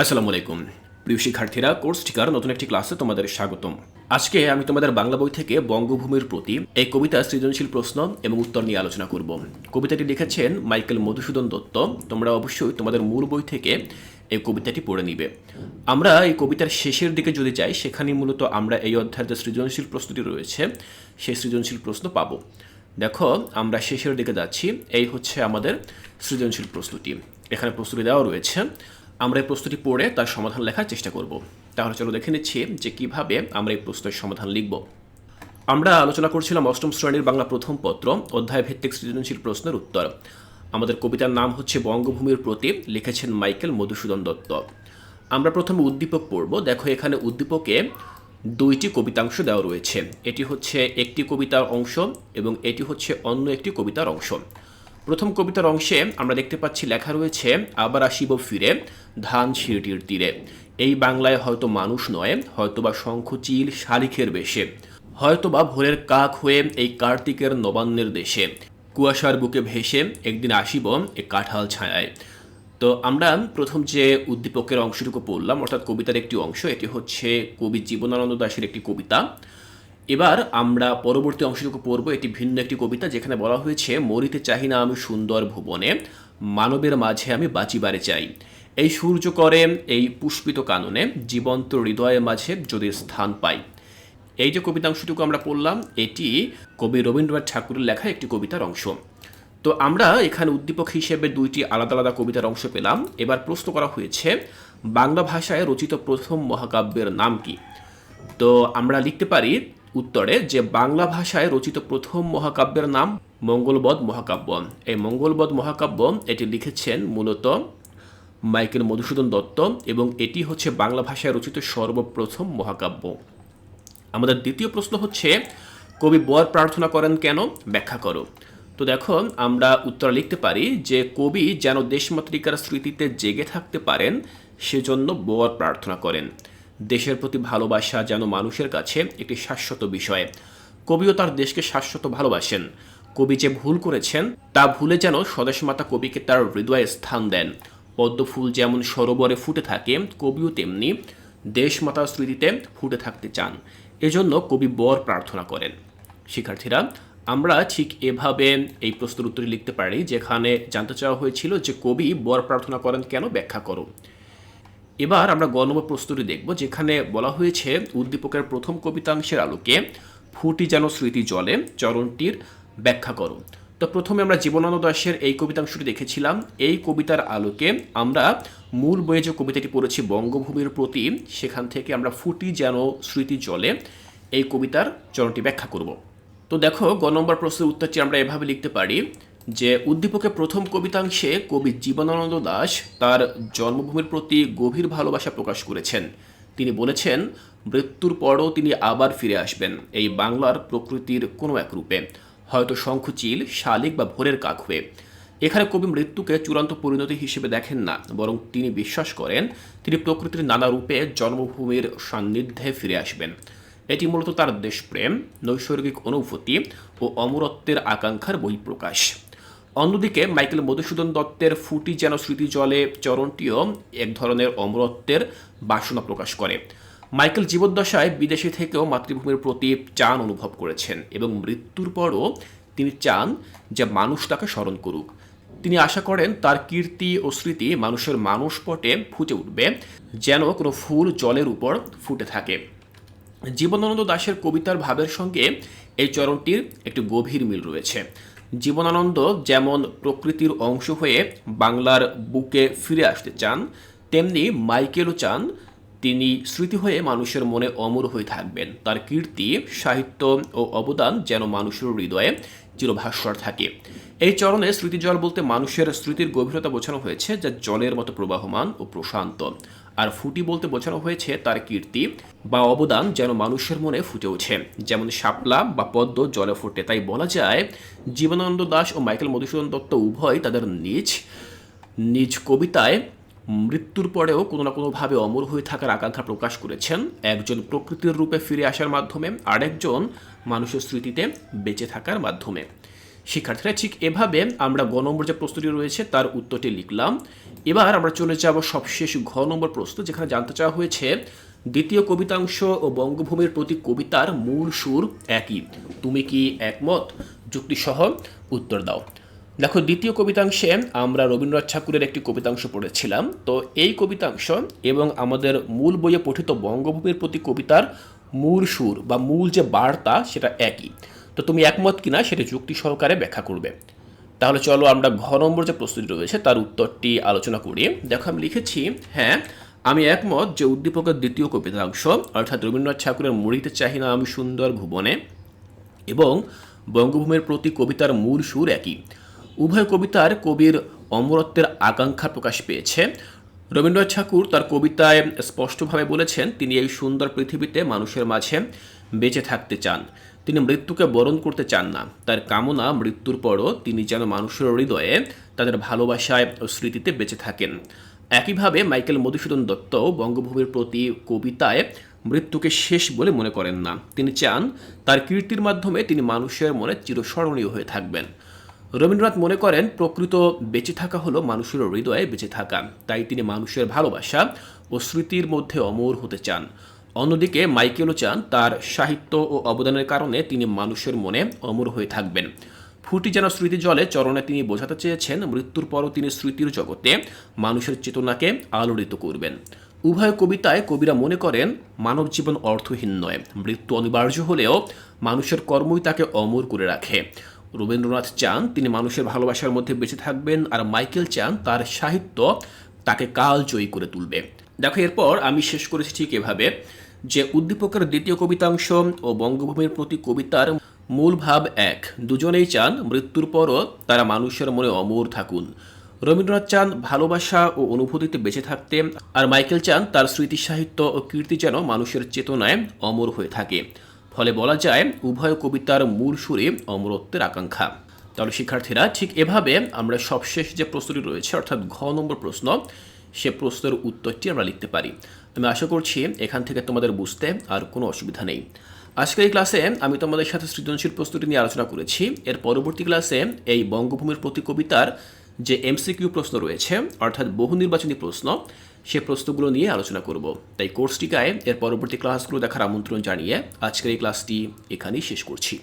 আসসালামু আলাইকুম। প্রিয় শিক্ষার্থীরা, কোর্স ঠিকার নতুন একটি ক্লাসে তোমাদের স্বাগতম। আজকে আমি তোমাদের বাংলা বই থেকে বঙ্গভূমির প্রতি এই কবিতা সৃজনশীল প্রশ্ন এবং উত্তর নিয়ে আলোচনা করব। কবিতাটি লিখেছেন মাইকেল মধুসূদন দত্ত। তোমরা অবশ্যই তোমাদের মূল বই থেকে এই কবিতাটি পড়ে নিবে। আমরা এই কবিতার শেষের দিকে যদি যাই সেখানে মূলত আমরা এই অধ্যায়ের যে সৃজনশীল প্রশ্নটি রয়েছে, সেই সৃজনশীল প্রশ্ন পাবো। দেখো, আমরা শেষের দিকে যাচ্ছি। এই হচ্ছে আমাদের সৃজনশীল প্রস্তুতি এখানে প্রস্তুতি দেওয়া রয়েছে। আমরা এই প্রশ্নটি পড়ে তার সমাধান লেখার চেষ্টা করব। তাহলে চলো দেখে নিচ্ছি যে কীভাবে আমরা এই প্রশ্নের সমাধান লিখব। আমরা আলোচনা করছিলাম অষ্টম শ্রেণির বাংলা প্রথম পত্র, অধ্যায় ভিত্তিক সৃজনশীল প্রশ্নের উত্তর। আমাদের কবিতার নাম হচ্ছে বঙ্গভূমির প্রতি লিখেছেন মাইকেল মধুসূদন দত্ত। আমরা প্রথমে উদ্দীপক পড়ব। দেখো, এখানে উদ্দীপকে দুইটি কবিতাংশ দেওয়া রয়েছে। এটি হচ্ছে একটি কবিতার অংশ এবং এটি হচ্ছে অন্য একটি কবিতার অংশ। প্রথম কবিতার অংশে আমরা দেখতে পাচ্ছি লেখা রয়েছে, আবার আসিব ফিরে ধান সিঁড়িটির তীরে। এই বাংলায় হয়তো মানুষ নয়, হয়তোবা শঙ্খচিল শালিখের বেশে। হয়তোবা ভোরের কাক হয়ে এই কার্তিকের নবান্নের দেশে। কুয়াশার বুকে ভেসে একদিন আসিব এ কাঁঠাল ছায়ায়। তো আমরা প্রথম যে উদ্দীপকের অংশটুকু পড়লাম, অর্থাৎ কবিতার একটি অংশ, এটি হচ্ছে কবি জীবনানন্দ দাশের একটি কবিতা। এবার আমরা পরবর্তী অংশটুকু পড়ব, এটি ভিন্ন একটি কবিতা যেখানে বলা হয়েছে, মরিতে চাহি না আমি সুন্দর ভুবনে, মানবের মাঝে আমি বাঁচিবারে চাই। এই সূর্য করে, এই পুষ্পিত কাননে জীবন্ত হৃদয়ের মাঝে যদি স্থান পাই। এই যে কবিতাংশটুকু আমরা পড়লাম, এটি কবি রবীন্দ্রনাথ ঠাকুরের লেখা একটি কবিতার অংশ। তো আমরা এখানে উদ্দীপক হিসেবে দুইটি আলাদা আলাদা কবিতার অংশ পেলাম। এবার প্রশ্ন করা হয়েছে, বাংলা ভাষায় রচিত প্রথম মহাকাব্যের নাম কি? তো আমরা লিখতে পারি উত্তরে যে, বাংলা ভাষায় রচিত প্রথম মহাকাব্যের নাম মঙ্গলবধ মহাকাব্য। এই মঙ্গলবধ মহাকাব্য এটি লিখেছেন মূলত মাইকেল মধুসূদন দত্ত এবং এটি হচ্ছে বাংলা ভাষায় রচিত সর্বপ্রথম মহাকাব্য। আমাদের দ্বিতীয় প্রশ্ন হচ্ছে, কবি বর প্রার্থনা করেন কেন? ব্যাখ্যা করো। তো দেখো, আমরা উত্তর লিখতে পারি যে, কবি যেন দেশমাতৃকার স্মৃতিতে জেগে থাকতে পারেন, সেজন্য বর প্রার্থনা করেন। দেশের প্রতি ভালোবাসা যেন মানুষের কাছে একটি শাশ্বত বিষয়। কবিও তার দেশকে শাশ্বত ভালোবাসেন। কবি যে ভুল করেছেন, তা ভুলে যেন স্বদেশ মাতা কবিকে তার হৃদয়ে স্থান দেন। পদ্ম ফুল যেমন সরোবরে ফুটে থাকে, কবিও তেমনি দেশমাতার স্মৃতিতে ফুটে থাকতে চান। এজন্য কবি বর প্রার্থনা করেন। শিক্ষার্থীরা, আমরা ঠিক এভাবে এই প্রশ্নের উত্তরে লিখতে পারি যেখানে জানতে চাওয়া হয়েছিল যে কবি বর প্রার্থনা করেন কেন, ব্যাখ্যা করো এবার আমরা গ নম্বর প্রস্তুতি দেখব, যেখানে বলা হয়েছে, উদ্দীপকের প্রথম কবিতাংশের আলোকে ফুটি যেন স্মৃতি জলে, চরণটির ব্যাখ্যা করো তো প্রথমে আমরা জীবনানন্দ দাশের এই কবিতাংশটি দেখেছিলাম। এই কবিতার আলোকে আমরা মূল বইয়ে যে কবিতাটি পড়েছি বঙ্গভূমির প্রতি, সেখান থেকে আমরা ফুটি যেন স্মৃতি জলে এই কবিতার চরণটি ব্যাখ্যা করব। তো দেখো, গ নম্বর প্রশ্নের উত্তরটি আমরা এভাবে লিখতে পারি যে, উদ্দীপকের প্রথম কবিতাংশে কবি জীবনানন্দ দাশ তার জন্মভূমির প্রতি গভীর ভালোবাসা প্রকাশ করেছেন। তিনি বলেছেন, মৃত্যুর পরও তিনি আবার ফিরে আসবেন। এই বাংলার প্রকৃতির কোনো এক রূপে। হয়তো শঙ্খচিল, শালিক বা ভোরের কাক হয়ে। এখানে কবি মৃত্যুকে চূড়ান্ত পরিণতি হিসেবে দেখেন না, বরং তিনি বিশ্বাস করেন তিনি প্রকৃতির নানা রূপে জন্মভূমির সান্নিধ্যে ফিরে আসবেন। এটি মূলত তার দেশপ্রেম, নৈসর্গিক অনুভূতি ও অমরত্বের আকাঙ্ক্ষার বহিঃপ্রকাশ। অন্যদিকে মাইকেল মধুসূদন দত্তের ফুটি যেন স্মৃতি জলে চরণটিও এক ধরনের অমরত্বের বাসনা প্রকাশ করে। মাইকেল জীবদ্দশায় বিদেশে থেকেও মাতৃভূমির প্রতি চান অনুভব করেছেন এবং মৃত্যুর পরও তিনি চান যে মানুষ তাকে স্মরণ করুক। তিনি আশা করেন তার কীর্তি ও স্মৃতি মানুষের মানসপটে ফুটে উঠবে, যেন কোনো ফুল জলের উপর ফুটে থাকে। জীবনানন্দ দাশের কবিতার ভাবের সঙ্গে এই চরণটির একটি গভীর মিল রয়েছে। জীবনানন্দ যেমন প্রকৃতির অংশ হয়ে বাংলার বুকে ফিরে আসতে চান, তেমনি মাইকেলও চান তিনি স্মৃতি হয়ে মানুষের মনে অমর হয়ে থাকবেন। তার কীর্তি, সাহিত্য ও অবদান যেন মানুষের হৃদয়ে চিরভাস্বর থাকে। এই চরণে স্মৃতিজল বলতে মানুষের স্মৃতির গভীরতা বোঝানো হয়েছে যা জলের মতো প্রবাহমান ও প্রশান্ত। আর ফুটি বলতে বোঝানো হয়েছে তার কীর্তি বা অবদান যেন মানুষের মনে ফুটে ওঠে। যেমন শাপলা বা পদ্ম জলে ফোটে, তাই বলা যায় জীবনানন্দ দাস ও মাইকেল মধুসূদন দত্ত উভয় তাদের নিজ নিজ কবিতায় মৃত্যুর পরেও কোনো না কোনোভাবে অমর হয়ে থাকার আকাঙ্ক্ষা প্রকাশ করেছেন। একজন প্রকৃতির রূপে ফিরে আসার মাধ্যমে আরেকজন মানুষের স্মৃতিতে বেঁচে থাকার মাধ্যমে। শিক্ষার্থীরা ঠিক এভাবে আমরা গ নম্বর যে প্রশ্নটি রয়েছে তার উত্তরটি লিখলাম। এবার আমরা চলে যাব সবশেষ ঘ নম্বর প্রশ্ন, যেখানে জানতে চাওয়া হয়েছে, দ্বিতীয় কবিতাংশ ও বঙ্গভূমির প্রতি কবিতার মূল সুর একই। তুমি কি একমত? যুক্তিসহ উত্তর দাও। দেখো, দ্বিতীয় কবিতাংশে আমরা রবীন্দ্রনাথ ঠাকুরের একটি কবিতাংশ পড়েছিলাম। তো এই কবিতাংশ এবং আমাদের মূল বইয়ে পঠিত বঙ্গভূমির প্রতি কবিতার মূল সুর বা মূল যে বার্তা, সেটা একই। তো তুমি একমত কিনা সেটা যুক্তি সহকারে ব্যাখ্যা করবে। তাহলে চলো আমরা ঘ নম্বর যে প্রস্তুতি রয়েছে, তার উত্তরটি আলোচনা করি। দেখো, আমি লিখেছি হ্যাঁ আমি একমত যে উদ্দীপকের দ্বিতীয় কবিতাংশ, অর্থাৎ রবীন্দ্রনাথ ঠাকুরের মরিতে চাহি না আমি সুন্দর ভুবনে এবং বঙ্গভূমির প্রতি কবিতার মূল সুর একই। উভয় কবিতার কবির অমরত্বের আকাঙ্ক্ষা প্রকাশ পেয়েছে। রবীন্দ্রনাথ ঠাকুর তার কবিতায় স্পষ্টভাবে বলেছেন, তিনি এই সুন্দর পৃথিবীতে মানুষের মাঝে বেঁচে থাকতে চান। তিনি মৃত্যুকে বরণ করতে চান না। তার কামনা মৃত্যুর পরও তিনি যেন মানুষের হৃদয়ে তাদের ভালোবাসায় ও স্মৃতিতে বেঁচে থাকেন। একইভাবে মাইকেল মধুসূদন দত্ত বঙ্গভূমির প্রতি কবিতায় মৃত্যুকে শেষ বলে মনে করেন না। তিনি চান তার কীর্তির মাধ্যমে তিনি মানুষের মনে চিরস্মরণীয় হয়ে থাকবেন। রবীন্দ্রনাথ মনে করেন, প্রকৃত বেঁচে থাকা হলো মানুষের হৃদয়ে বেঁচে থাকা। তাই তিনি মানুষের ভালোবাসা ও স্মৃতির মধ্যে অমর হতে চান। অন্যদিকে মাইকেলও চান, তার সাহিত্য ও অবদানের কারণে তিনি মানুষের মনে অমর হয়ে থাকবেন। ফুটি যেন স্মৃতি জলে চরণে তিনি বোঝাতে চেয়েছেন, মৃত্যুর পরও তিনি স্মৃতির জগতে মানুষের চেতনাকে আলোড়িত করবেন। উভয় কবিতায় কবিরা মনে করেন, মানব জীবন অর্থহীন নয়, মৃত্যু অনিবার্য হলেও মানুষের কর্মই তাকে অমর করে রাখে। রবীন্দ্রনাথ চান তিনি মানুষের ভালোবাসার মধ্যে বেঁচে থাকবেন আর মাইকেল চান তার সাহিত্য তাকে কাল জয়ী করে তুলবে। দেখো, এরপর আমি শেষ করেছি ঠিক এভাবে যে উদ্দীপকের দ্বিতীয় কবিতাংশ ও বঙ্গভূমির প্রতি কবিতার মূল ভাব এক। দুজনেই চান মৃত্যুর পরও তারা মানুষের মনে অমর থাকুন। রবীন্দ্রনাথ চান ভালোবাসা ও অনুভূতিতে বেঁচে থাকতে আর মাইকেল চান তার স্মৃতি সাহিত্য ও কীর্তি যেন মানুষের চেতনায় অমর হয়ে থাকে। ফলে বলা যায় উভয় কবিতার মূল সুরে অমরত্বের আকাঙ্ক্ষা। তাহলে শিক্ষার্থীরা ঠিক এভাবে আমরা সবশেষ যে প্রশ্নটি রয়েছে, অর্থাৎ ঘ নম্বর প্রশ্ন, সে প্রশ্নের উত্তরটি আমরা লিখতে পারি। আমি আশা করছি এখান থেকে তোমাদের বুঝতে আর কোনো অসুবিধা নেই। আজকের এই ক্লাসে আমি তোমাদের সাথে সৃজনশীল প্রস্তুতি নিয়ে আলোচনা করেছি। এর পরবর্তী ক্লাসে এই বঙ্গভূমির প্রতি কবিতার যে এমসিকিউ প্রশ্ন রয়েছে, অর্থাৎ বহু নির্বাচনী প্রশ্ন সে প্রশ্নগুলো নিয়ে আলোচনা করব। তাই কোর্সটিকায় এর পরবর্তী ক্লাসগুলো দেখার আমন্ত্রণ জানিয়ে আজকের এই ক্লাসটি এখানেই শেষ করছি।